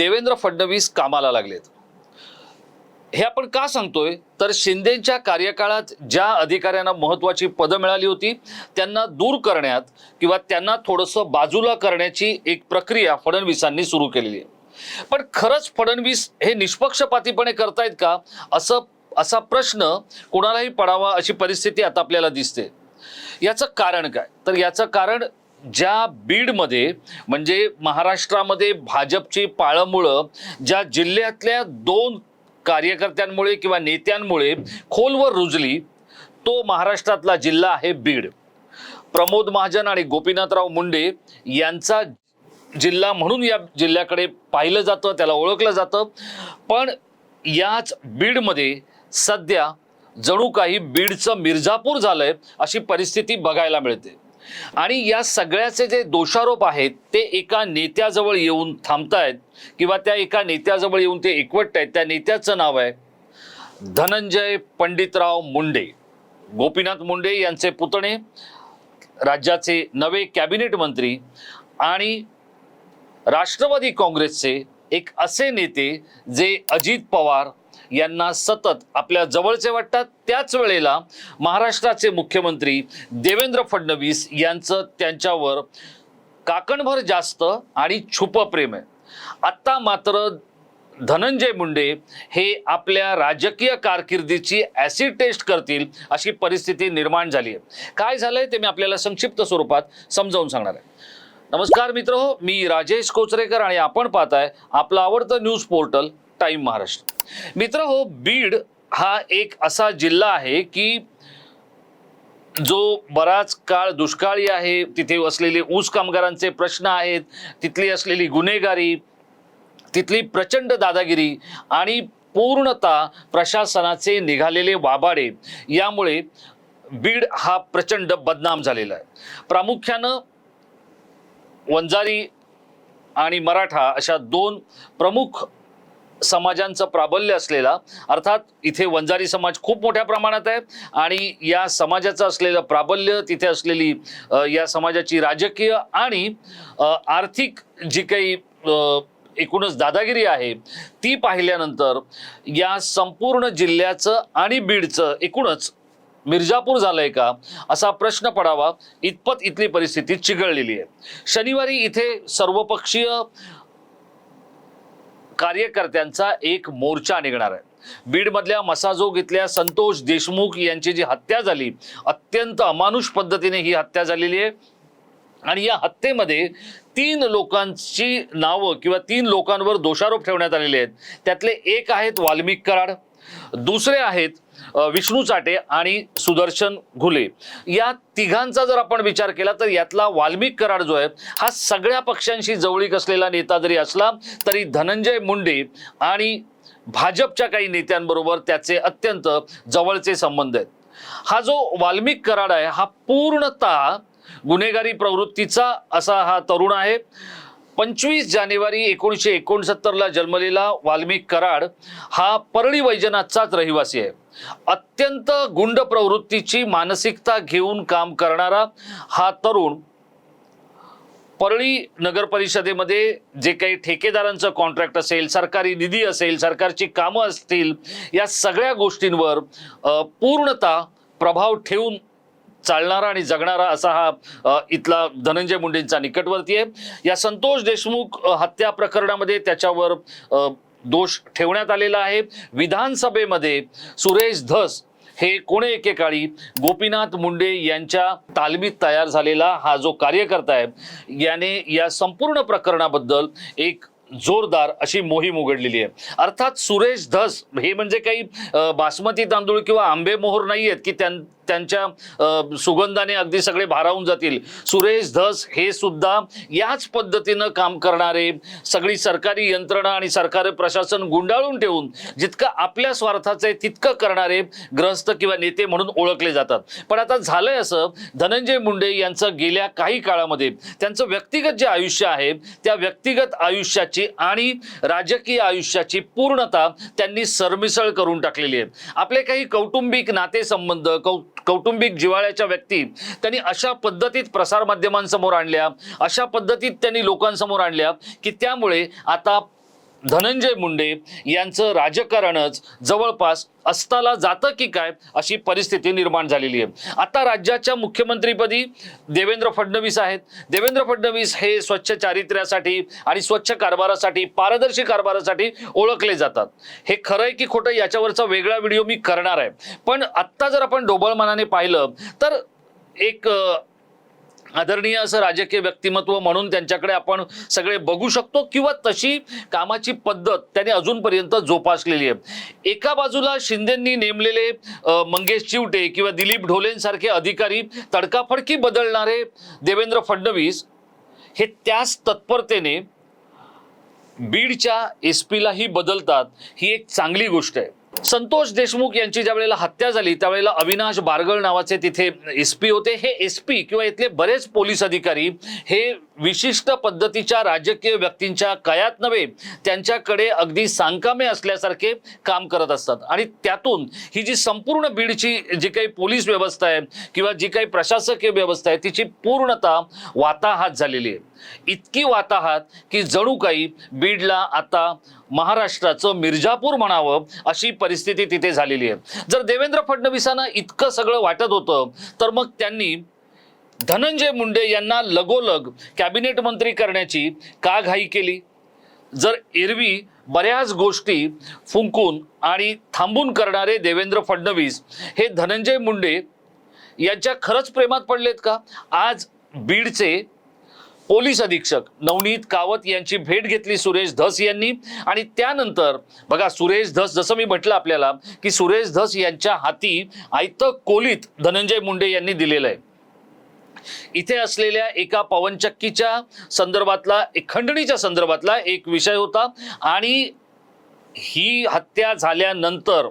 देवेंद्र फडणवीस कामाला लागलेत. हे आपण का सांगतोय? तर शिंदेच्या कार्यकाळात ज्या अधिकाऱ्यांना महत्वाची पदं मिळाली होती त्यांना दूर करण्यात किंवा त्यांना थोडंसं बाजूला करण्याची एक प्रक्रिया फडणवीसांनी सुरू केलेली. आहे पण खरंच फडणवीस हे निष्पक्षपातीपणे करतायत का? असं असा प्रश्न कोणालाही पडावा अशी परिस्थिती आता आपल्याला दिसते. याचं कारण काय? तर याचं कारण ज्या बीडमध्ये म्हणजे महाराष्ट्रामध्ये भाजपची पाळंमुळं ज्या जिल्ह्यातल्या दोन कार्यकर्त्यांमुळे किंवा नेत्यांमुळे खोलवर रुजली तो महाराष्ट्रातला जिल्हा आहे बीड. प्रमोद महाजन आणि गोपीनाथराव मुंडे यांचा जिल्हा म्हणून या जिल्ह्याकडे पाहिलं जातं त्याला ओळखलं जातं. पण याच बीडमध्ये सध्या जणू काही बीडचं मिर्झापूर झालंय अशी परिस्थिती बघायला मिळते. आणि या सगळ्याचे जे दोषारोप आहेत ते एका नेत्याजवळ येऊन थांबतायत किंवा त्या एका नेत्याजवळ येऊन ते एकवटत आहेत त्या नेत्याचं नाव आहे धनंजय पंडितराव मुंडे. गोपीनाथ मुंडे यांचे पुतणे राज्याचे नवे कॅबिनेट मंत्री आणि राष्ट्रवादी काँग्रेसचे एक असे नेते जे अजित पवार यांना सतत आपल्या जवळचे वाटतात. त्याच वेळेला महाराष्ट्राचे मुख्यमंत्री देवेंद्र फडणवीस यांचं त्यांच्यावर काकणभर जास्त आणि छुप प्रेम आहे. आत्ता मात्र धनंजय मुंडे हे आपल्या राजकीय कारकिर्दीची ॲसिड टेस्ट करतील अशी परिस्थिती निर्माण झाली आहे. काय झालंय ते मी आपल्याला संक्षिप्त स्वरूपात समजावून सांगणार आहे. नमस्कार मित्र हो मी राजेश कोचरेकर आणि आपण पाहताय आपलं आवडतं न्यूज पोर्टल टाइम महाराष्ट्र. मित्र हो बीड हा एक असा जिल्हा आहे की जो बराच काळ दुष्काळी आहे तिथे असलेले ऊस कामगारांचे प्रश्न आहेत तिथली असलेली गुन्हेगारी तिथली प्रचंड दादागिरी आणि पूर्णतः प्रशासनाचे निघालेले वाबाडे यामुळे बीड हा प्रचंड बदनाम झालेला आहे. प्रामुख्यानं वंजारी आणि मराठा अशा दोन प्रमुख समाजांचं प्राबल्य असलेला अर्थात इथे वंजारी समाज खूप मोठ्या प्रमाणात आहे आणि या समाजाचं असलेलं प्राबल्य तिथे असलेली या समाजाची राजकीय आणि आर्थिक जी काही एकूणच दादागिरी आहे ती पाहिल्यानंतर या संपूर्ण जिल्ह्याचं आणि बीडचं एकूणच मिर्जापूर झालंय का असा प्रश्न पडावा इतपत इथली परिस्थिती चिघळलेली आहे. शनिवारी इथे सर्वपक्षीय कार्यकर्त्यांचा एक मोर्चा निघणार आहे. बीडमधल्या मसाजोग इथल्या संतोष देशमुख यांची जी हत्या झाली अत्यंत अमानुष पद्धतीने ही हत्या झालेली आहे. आणि या हत्येमध्ये तीन लोकांची नावं किंवा तीन लोकांवर दोषारोप ठेवण्यात आलेले आहेत. त्यातले एक आहेत वाल्मिक कराड दुसरे आहेत विष्णू चाटे आणि सुदर्शन घुले. या तिघांचा जर आपण विचार केला तर यातला वाल्मिक कराड जो आहे हा सगळ्या पक्षांशी जवळीक असलेला नेता जरी असला तरी धनंजय मुंडे आणि भाजपच्या काही नेत्यांबरोबर त्याचे अत्यंत जवळचे संबंध आहेत. हा जो वाल्मिक कराड आहे हा पूर्णतः गुन्हेगारी प्रवृत्तीचा असा हा तरुण आहे. पंचवीस जानेवारी एकोणीसशे एकोणसत्तरला जन्मलेला वाल्मिक कराड हा परळी वैजनाथचाच रहिवासी आहे. अत्यंत गुंड प्रवृत्तीची मानसिकता घेऊन काम करणारा हा तरुण परळी नगर परिषदेमध्ये जे काही ठेकेदारांचं कॉन्ट्रॅक्ट असेल सरकारी निधी असेल सरकारची कामं असतील या सगळ्या गोष्टींवर पूर्णतः प्रभाव ठेवून चालणारा आणि जगणारा असा हा इथला धनंजय मुंडेंचा निकटवर्ती आहे. या संतोष देशमुख हत्या प्रकरणामध्ये त्याच्यावर दोष ठेवण्यात आलेला आहे. विधानसभेमध्ये सुरेश धस हे कोणे एकेकाळी? गोपीनाथ मुंडे यांच्या तालमीत तयार झालेला हा जो कार्यकर्ता आहे याने या संपूर्ण प्रकरणाबद्दल एक जोरदार अशी मोहीम उघडलेली आहे. अर्थात सुरेश धस हे म्हणजे काही बासमती तांदूळ किंवा आंबे मोहर नाही आहेत की त्यां त्यांच्या सुगंधाने अगदी सगळे भारावून जातील. सुरेश धस हे सुद्धा याच पद्धतीनं काम करणारे सगळी सरकारी यंत्रणा आणि सरकारी प्रशासन गुंडाळून ठेवून जितकं आपल्या स्वार्थाचं आहे तितकं करणारे ग्रहस्थ किंवा नेते म्हणून ओळखले जातात. पण आता झालंय असं धनंजय मुंडे यांचं गेल्या काही काळामध्ये त्यांचं व्यक्तिगत जे आयुष्य आहे त्या व्यक्तिगत आयुष्याची आणि राजकीय आयुष्याची पूर्णता त्यांनी सरमिसळ करून टाकलेली आहे. आपले काही कौटुंबिक नातेसंबंध कौ कौटुंबिक जिव्हाळ्याच्या व्यक्ती त्यांनी अशा पद्धतीत प्रसारमाध्यमांसमोर आणल्या अशा पद्धतीत त्यांनी लोकांसमोर आणल्या की त्यामुळे आता धनंजय मुंडे यांचं राजकारणच जवळपास अस्ताला जातं की काय अशी परिस्थिती निर्माण झालेली आहे. आता राज्याच्या मुख्यमंत्रीपदी देवेंद्र फडणवीस आहेत. देवेंद्र फडणवीस हे स्वच्छ चारित्र्यासाठी आणि स्वच्छ कारभारासाठी पारदर्शी कारभारासाठी ओळखले जातात. हे खरं आहे की खोटं याच्यावरचा वेगळा व्हिडिओ मी करणार आहे. पण आत्ता जर आपण ढोबळमानाने पाहिलं तर एक आदरणीय असं राजकीय व्यक्तिमत्व म्हणून त्यांच्याकडे आपण सगळे बघू शकतो किंवा तशी कामाची पद्धत त्यांनी अजूनपर्यंत जोपासलेली आहे. एका बाजूला शिंदेंनी नेमलेले मंगेश चिवटे किंवा दिलीप ढोलेंसारखे अधिकारी तडकाफडकी बदलणारे देवेंद्र फडणवीस हे त्याच तत्परतेने बीडच्या एस पीलाही बदलतात ही एक चांगली गोष्ट आहे. संतोष देशमुख यांची ज्या वेळेला हत्या झाली त्यावेळेला अविनाश बारगळ नावाचे तिथे एस पी होते. हे एस पी किंवा इथले बरेच पोलीस अधिकारी हे विशिष्ट पद्धतीच्या राजकीय व्यक्तींच्या कयात नव्हे त्यांच्याकडे अगदी सांकामे असल्यासारखे काम करत असतात. आणि त्यातून ही जी संपूर्ण बीडची जी काही पोलीस व्यवस्था आहे किंवा जी काही प्रशासकीय व्यवस्था आहे तिची पूर्णतः वाताहात झालेली आहे. इतकी वाताहात की जणू काही बीडला आता महाराष्ट्राचं मिर्जापूर म्हणावं अशी परिस्थिती तिथे झालेली आहे. जर देवेंद्र फडणवीसांना इतकं सगळं वाटत होतं तर मग त्यांनी धनंजय मुंडे यांना लगोलग कॅबिनेट मंत्री करण्याची का घाई केली? जर एरवी बऱ्याच गोष्टी फुंकून आणि थांबून करणारे देवेंद्र फडणवीस हे धनंजय मुंडे यांच्या खरंच प्रेमात पडलेत का? आज बीडचे पोलीस अधीक्षक नवनीत कावत यांची भेट घेतली सुरेश धस यांनी. आणि त्यानंतर बघा सुरेश धस जसं मी म्हटलं आपल्याला की सुरेश धस यांच्या हाती आयतं कोलीत धनंजय मुंडे यांनी दिलेलं आहे. इथे असलेल्या एका पवनचक्कीच्या संदर्भातला एक खंडणीच्या संदर्भातला एक विषय होता. आणि ही हत्या झाल्यानंतर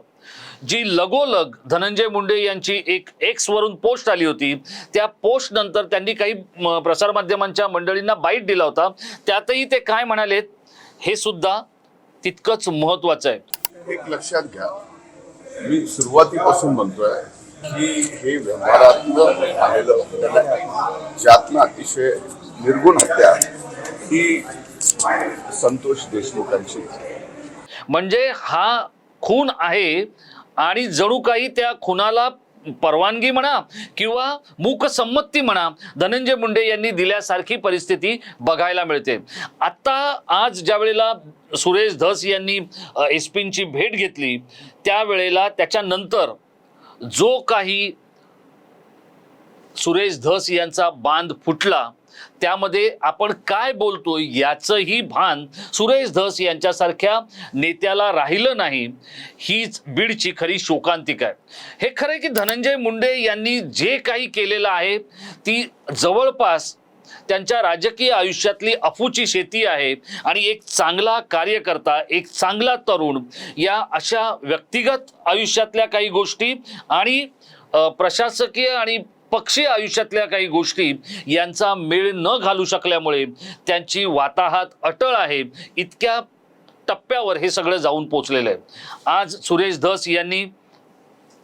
जी लगोलग धनंजय मुंडे यांची एक एक्स वरून पोस्ट आली होती त्या पोस्ट नंतर त्यांनी काही प्रसारमाध्यमांच्या मंडळींना बाईट दिला होता. त्यातही ते काय म्हणालेत हे सुद्धा तितकंच महत्वाचं आहे. एक लक्षात घ्या. मी सुरुवातीपासून म्हणतोय की हे व्यवहारातलं आलेलं ज्यातनं अतिशय निर्गुण हत्या ही संतोष देशमुखांची. म्हणजे हा खून आहे आणि जणू काही त्या खुनाला परवानगी म्हणा किंवा मूकसंमती म्हणा धनंजय मुंडे यांनी दिल्यासारखी परिस्थिती बघायला मिळते. आत्ता आज ज्या वेळेला सुरेश धस यांनी एस पींची भेट घेतली त्यावेळेला त्याच्यानंतर जो काही सुरेश धस यांचा बांध फुटला त्यामध्ये आपण काय बोलतोय याचंही भान सुरेश धस यांच्यासारख्या नेत्याला राहिलं नाही. हीच बीडची खरी शोकांतिका आहे. हे खरं की धनंजय मुंडे यांनी जे काही केलेलं आहे ती जवळपास त्यांच्या राजकीय आयुष्यातली अफूची शेती आहे आणि एक चांगला कार्यकर्ता एक चांगला तरुण या अशा व्यक्तिगत आयुष्यातल्या काही गोष्टी आणि प्रशासकीय आणि पक्षी आयुष्यातल्या काही गोष्टी यांचा मेळ न घालू शकल्यामुळे त्यांची वाताहात अटळ आहे. इतक्या टप्प्यावर हे सगळं जाऊन पोचलेलं आहे. आज सुरेश धस यांनी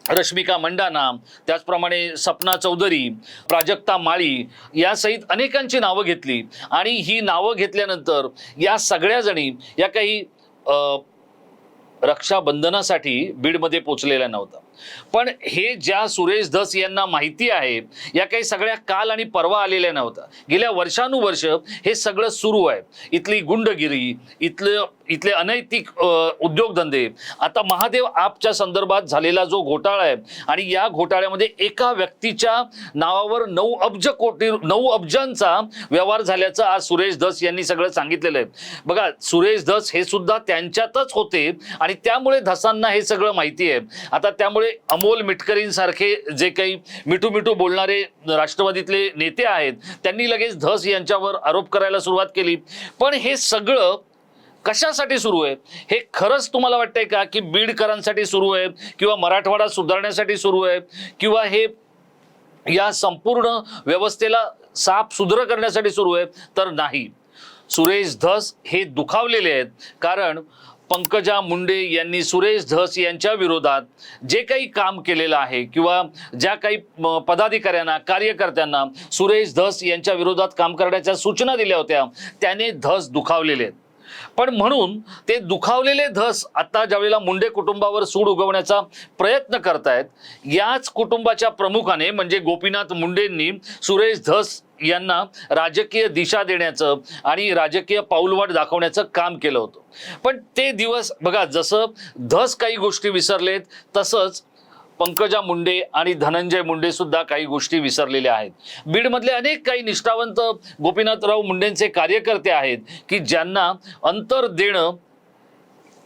रश्मिका मंडाना त्याचप्रमाणे सपना चौधरी प्राजक्ता माळी यासहित अनेकांची नावं घेतली. आणि ही नावं घेतल्यानंतर या सगळ्या जणी या काही रक्षाबंधनासाठी बीडमध्ये पोचलेल्या नव्हत्या. पण हे ज्या सुरेश धस यांना माहिती आहे या काही सगळ्या काल आणि परवा आलेल्या नव्हत्या. गेल्या वर्षानुवर्ष हे सगळं सुरू आहे. इथली गुंडगिरी इथलं इथले अनैतिक उद्योगधंदे. आता महादेव आपच्या संदर्भात झालेला जो घोटाळा आहे आणि या घोटाळ्यामध्ये एका व्यक्तीच्या नावावर नऊ अब्ज कोटी नऊ अब्जांचा व्यवहार झाल्याचं आज सुरेश धस यांनी सगळं सांगितलेलं आहे. बघा सुरेश धस हे सुद्धा त्यांच्यातच होते आणि त्यामुळे धसांना हे सगळं माहिती आहे. आता त्यामुळे अमोल मिटकरींसारखे जे काही मिठू मिठू बोलणारे राष्ट्रवादीतले नेते आहेत त्यांनी लगेच धस यांच्यावर आरोप करायला सुरुवात केली. पण हे सगळं कशासाठी सुरू आहे? हे खरंच तुम्हाला वाटतंय का की बीडकरांसाठी सुरू आहे किंवा मराठवाडा सुधारण्यासाठी सुरू आहे? किंवा हे या संपूर्ण व्यवस्थेला साफ सुधर करण्यासाठी सुरू आहे? तर नाही. सुरेश धस हे दुखावलेले आहेत. कारण पंकजा मुंडे यांनी सुरेश धस यांच्या विरोधात जे काही काम केलेलं आहे किंवा ज्या काही पदाधिकाऱ्यांना कार्यकर्त्यांना सुरेश धस यांच्या विरोधात काम करण्याच्या सूचना दिल्या होत्या त्याने धस दुखावलेले आहेत. पण म्हणून ते दुखावलेले धस आता ज्यावेळेला मुंडे कुटुंबावर सूड उगवण्याचा प्रयत्न करतायत याच कुटुंबाच्या प्रमुखाने म्हणजे गोपीनाथ मुंडेंनी सुरेश धस यांना राजकीय दिशा देण्याचं आणि राजकीय पाऊलवाट दाखवण्याचं काम केलं होतं. पण ते दिवस बघा जसं धस काही गोष्टी विसरलेत तसंच पंकजा मुंडे आणि धनंजय मुंडे सुद्धा काही गोष्टी विसरलेल्या आहेत. बीडमधले अनेक काही निष्ठावंत गोपीनाथराव मुंडेंचे कार्यकर्ते आहेत की ज्यांना अंतर देणं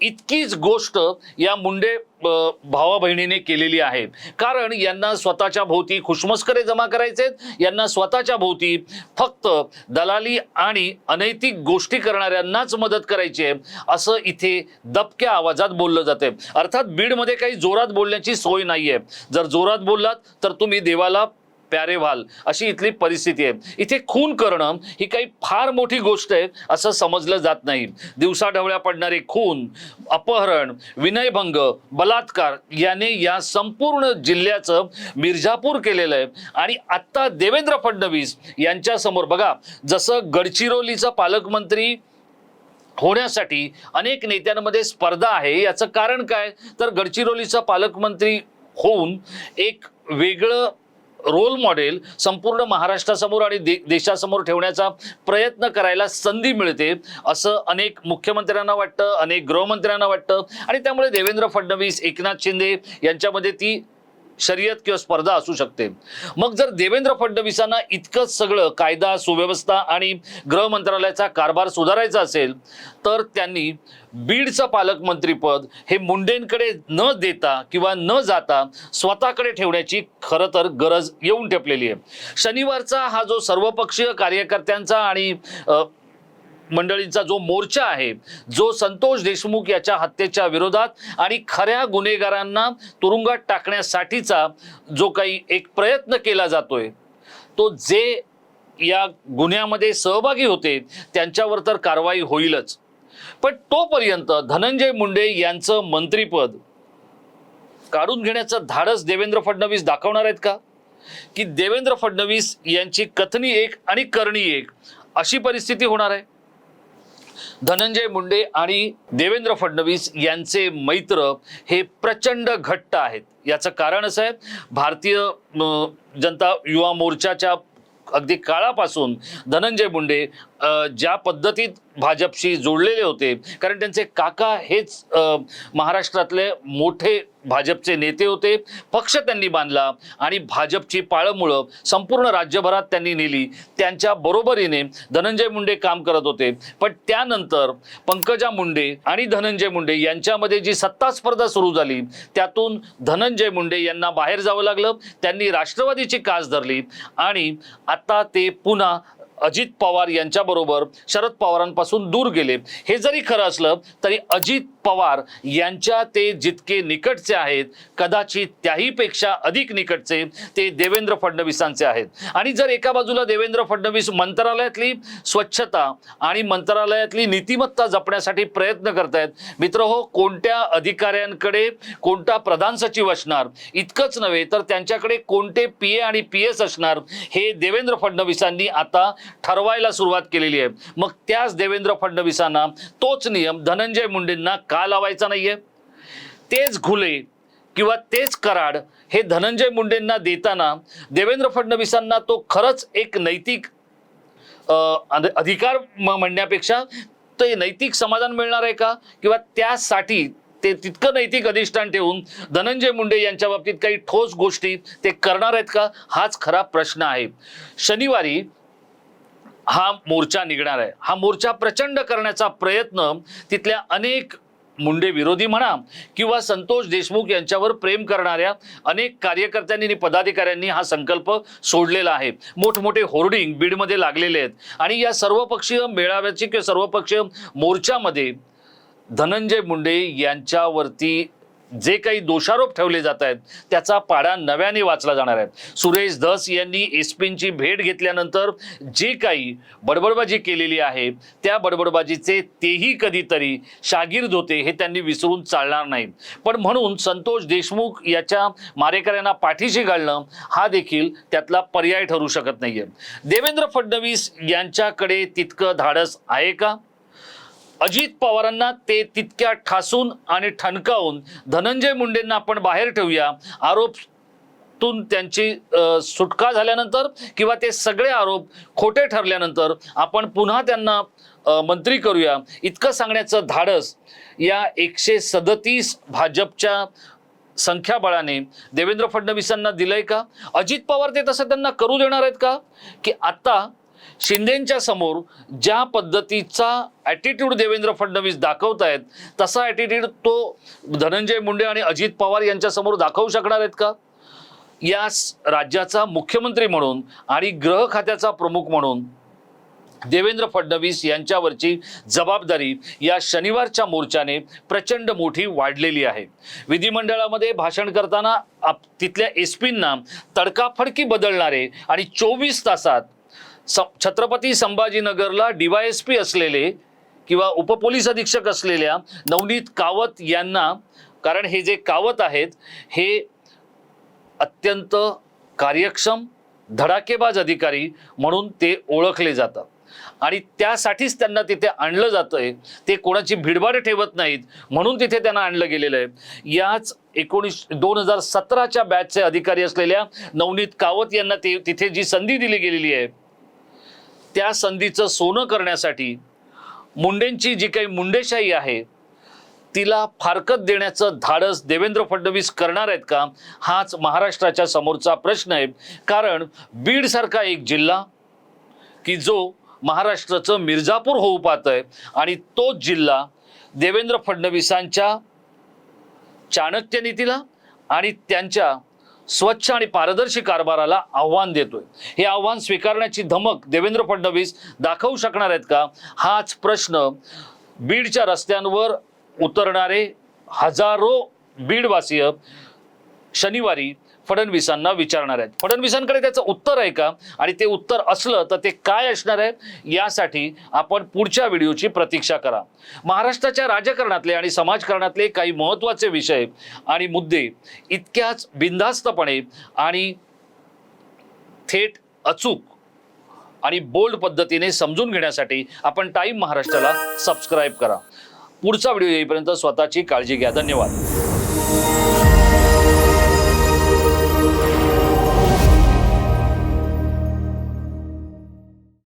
इतकीच गोष्ट या मुंडे भावा बहिणीने केलेली आहे कारण यांना स्वतःच्या भोवती खुशमस्करे जमा करायचे यांना स्वतःच्या भोवती फक्त दलाली आणि अनैतिक गोष्टी करणाऱ्यांनाच मदत करायची आहे असं इथे दबक्या आवाजात बोललं जाते अर्थात बीडमध्ये काही जोरात बोलण्याची सोय नाही आहे जर जोरात बोललात तर तुम्ही देवाला प्यारे व्हाल अशी इथली परिस्थिती आहे. इथे खून करणं ही काही फार मोठी गोष्ट आहे असं समजलं जात नाही. दिवसाढवळ्या पडणारे खून अपहरण विनयभंग बलात्कार याने या संपूर्ण जिल्ह्याचं मिर्झापूर केलेलं आहे. आणि आत्ता देवेंद्र फडणवीस यांच्यासमोर बघा जसं गडचिरोलीचा पालकमंत्री होण्यासाठी अनेक नेत्यांमध्ये स्पर्धा आहे याचं कारण काय? तर गडचिरोलीचा पालकमंत्री होऊन एक वेगळं रोल मॉडेल संपूर्ण महाराष्ट्रासमोर आणि दे देशासमोर ठेवण्याचा प्रयत्न करायला संधी मिळते असं अनेक मुख्यमंत्र्यांना वाटतं अनेक गृहमंत्र्यांना वाटतं. आणि त्यामुळे देवेंद्र फडणवीस एकनाथ शिंदे यांच्यामध्ये ती शर्यत किंवा स्पर्धा असू शकते. मग जर देवेंद्र फडणवीसांना इतकंच सगळं कायदा सुव्यवस्था आणि गृह मंत्रालयाचा कारभार सुधारायचा असेल तर त्यांनी बीडचं पालकमंत्रीपद हे मुंडेंकडे न देता किंवा न जाता स्वतःकडे ठेवण्याची खरं तर गरज येऊन ठेपलेली आहे. शनिवारचा हा जो सर्वपक्षीय कार्यकर्त्यांचा आणि मंडळींचा जो मोर्चा आहे जो संतोष देशमुख याच्या हत्येच्या विरोधात आणि खऱ्या गुन्हेगारांना तुरुंगात टाकण्यासाठीचा जो काही एक प्रयत्न केला जातोय तो जे या गुन्ह्यामध्ये सहभागी होते त्यांच्यावर तर कारवाई होईलच. पण तोपर्यंत धनंजय मुंडे यांचं मंत्रीपद काढून घेण्याचं धाडस देवेंद्र फडणवीस दाखवणार आहेत का? की देवेंद्र फडणवीस यांची कथनी एक आणि करणी एक अशी परिस्थिती होणार आहे? धनंजय मुंडे आणि देवेंद्र फडणवीस यांचे मैत्र हे प्रचंड घट्ट आहेत. याचं कारण असं आहे भारतीय जनता युवा मोर्चाच्या अगदी काळापासून धनंजय मुंडे ज्या पद्धतीत भाजपशी जोडलेले होते कारण त्यांचे काका हेच महाराष्ट्रातले मोठे भाजपचे नेते होते पक्ष त्यांनी बांधला आणि भाजपची पाळंमुळं संपूर्ण राज्यभरात त्यांनी नेली. त्यांच्या बरोबरीने धनंजय मुंडे काम करत होते. पण त्यानंतर पंकजा मुंडे आणि धनंजय मुंडे यांच्यामध्ये जी सत्ता स्पर्धा सुरू झाली त्यातून धनंजय मुंडे यांना बाहेर जावं लागलं त्यांनी राष्ट्रवादीची कास धरली आणि आता ते पुन्हा अजित पवार यांच्याबरोबर शरद पवारांपासून दूर गेले. हे जरी खरं असलं तरी अजित पवार यांच्या ते जितके निकटचे आहेत कदाचित त्याहीपेक्षा अधिक निकटचे ते देवेंद्र फडणवीसांचे आहेत. आणि जर एका बाजूला देवेंद्र फडणवीस मंत्रालयातली स्वच्छता आणि मंत्रालयातली नीतिमत्ता जपण्यासाठी प्रयत्न करतायत मित्र हो कोणत्या अधिकाऱ्यांकडे कोणता प्रधान सचिव असणार इतकंच नव्हे तर त्यांच्याकडे कोणते पी ए आणि पी एस असणार हे देवेंद्र फडणवीसांनी आता ठरवायला सुरुवात केलेली आहे. मग त्याच देवेंद्र फडणवीसांना तोच नियम धनंजय मुंडेंना का लावायचा नाहीये? तेच घुले किंवा तेच कराड हे धनंजय मुंडेंना देताना देवेंद्र फडणवीसांना तो खरंच एक नैतिक अधिकार म्हणण्यापेक्षा ते नैतिक समाधान मिळणार आहे का? किंवा त्यासाठी ते तितकं नैतिक अधिष्ठान ठेवून धनंजय मुंडे यांच्या बाबतीत काही ठोस गोष्टी ते करणार आहेत का? हाच खरा प्रश्न आहे. शनिवारी हा मोर्चा निघणार आहे. हा मोर्चा प्रचंड करण्याचा प्रयत्न तिथल्या अनेक मुंडे विरोधी म्हणा किंवा संतोष देशमुख यांच्यावर प्रेम करणाऱ्या अनेक कार्यकर्त्यांनी आणि पदाधिकाऱ्यांनी हा संकल्प सोडलेला आहे. मोठमोठे होर्डिंग बीडमध्ये लागलेले आहेत. आणि या सर्वपक्षीय मेळाव्याची किंवा सर्वपक्षीय मोर्चामध्ये धनंजय मुंडे यांच्यावरती जे काही दोषारोप ठेवले जात आहेत त्याचा पाडा नव्याने वाचला जाणार आहे. सुरेश धस यांनी एसपींची भेट घेतल्यानंतर जे काही बडबडबाजी केलेली आहे त्या बडबडबाजीचे तेही कधीतरी शागिर्द होते हे त्यांनी विसरून चालणार नाही पण म्हणून संतोष देशमुख याच्या मारेकऱ्यांना पाठीशी घालणं हा देखील त्यातला पर्याय ठरू शकत नाहीये. देवेंद्र फडणवीस यांच्याकडे तितकं धाडस आहे का? अजित पवारांना ते तितक्या ठासून आणि ठणकावून धनंजय मुंडेंना आपण बाहेर ठेवूया. आरोप तून त्यांची सुटका झाल्यानंतर किंवा ते सगळे आरोप खोटे ठरल्यानंतर आपण पुन्हा त्यांना मंत्री करूया. इतकं सांगण्याचं धाडस या एकशे सदतीस भाजपच्या संख्याबळाने देवेंद्र फडणवीसांना दिलंय का? अजित पवार ते तसं त्यांना करू देणार आहेत का? की आता शिंदेच्या समोर ज्या पद्धतीचा ॲटिट्यूड देवेंद्र फडणवीस दाखवत आहेत तसा ॲटिट्यूड तो धनंजय मुंडे आणि अजित पवार यांच्यासमोर दाखवू शकणार आहेत का? या स- राज्याचा मुख्यमंत्री म्हणून आणि गृह खात्याचा प्रमुख म्हणून देवेंद्र फडणवीस यांच्यावरची जबाबदारी या शनिवारच्या मोर्चाने प्रचंड मोठी वाढलेली आहे. विधिमंडळामध्ये भाषण करताना आप- तिथल्या एस पींना तडकाफडकी बदलणारे आणि चोवीस तासात छत्रपती संभाजीनगरला डीवायएसपी असलेले किंवा उपपोलीस अधीक्षक असलेल्या नवनीत कावत यांना कारण हे जे कावत आहेत हे अत्यंत कार्यक्षम धडाकेबाज अधिकारी म्हणून ते ओळखले जातात. आणि त्यासाठीच त्यांना तिथे आणलं जातंय. ते कोणाची भिडभाड ठेवत नाहीत म्हणून तिथे त्यांना आणलं गेलेलं आहे. याच एकोणीस दोन हजार सतराच्या बॅचचे अधिकारी असलेल्या नवनीत कावत यांना ते तिथे जी संधी दिली गेलेली आहे त्या संधीचं सोनं करण्यासाठी मुंडेंची जी काही मुंडेशाही आहे तिला फारकत देण्याचं धाडस देवेंद्र फडणवीस करणार आहेत का हाच महाराष्ट्राच्या समोरचा प्रश्न आहे. कारण बीडसारखा एक जिल्हा की जो महाराष्ट्राचं मिर्झापूर होऊ पाहत आहे आणि तोच जिल्हा देवेंद्र फडणवीसांच्या चाणक्य नीतीला आणि त्यांच्या स्वच्छ आणि पारदर्शी कारभाराला आव्हान देतोय. हे आव्हान स्वीकारण्याची धमक देवेंद्र फडणवीस दाखवू शकणार आहेत का? हाच प्रश्न बीडच्या रस्त्यांवर उतरणारे हजारो बीडवासीय शनिवारी फडणवीसांना विचारणार आहेत. फडणवीसांकडे त्याचं उत्तर आहे का? आणि ते उत्तर असलं तर ते काय असणार आहे? यासाठी आपण पुढच्या व्हिडिओची प्रतीक्षा करा. महाराष्ट्राच्या राजकारणातले आणि समाजकारणातले काही महत्त्वाचे विषय आणि मुद्दे इतक्याच बिनधास्तपणे आणि थेट अचूक आणि बोल्ड पद्धतीने समजून घेण्यासाठी आपण टाईम महाराष्ट्राला सबस्क्राईब करा. पुढचा व्हिडिओ येईपर्यंत स्वतःची काळजी घ्या. धन्यवाद.